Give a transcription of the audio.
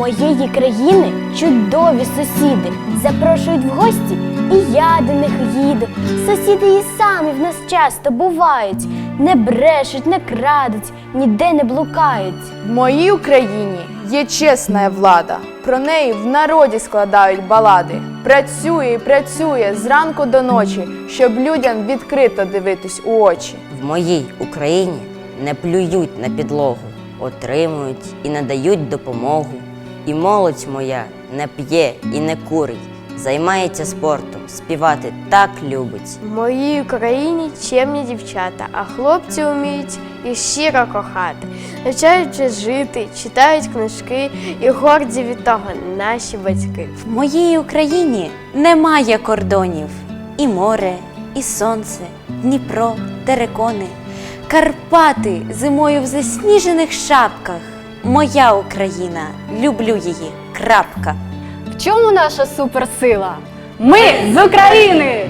В моєї країни чудові сусіди запрошують в гості, і я до них їду. Сусіди і самі в нас часто бувають, не брешуть, не крадуть, ніде не блукають. В моїй Україні є чесна влада. Про неї в народі складають балади. Працює і працює зранку до ночі, щоб людям відкрито дивитись у очі. В моїй Україні не плюють на підлогу, отримують і надають допомогу. І молодь моя не п'є і не курить, займається спортом, співати так любить. В моїй Україні чемні дівчата, а хлопці вміють і щиро кохати. Навчаються жити, читають книжки і горді від того наші батьки. В моїй Україні немає кордонів. І море, і сонце, Дніпро, терекони, Карпати зимою в засніжених шапках. Моя Україна, люблю її. Крапка. В чому наша суперсила? Ми з України!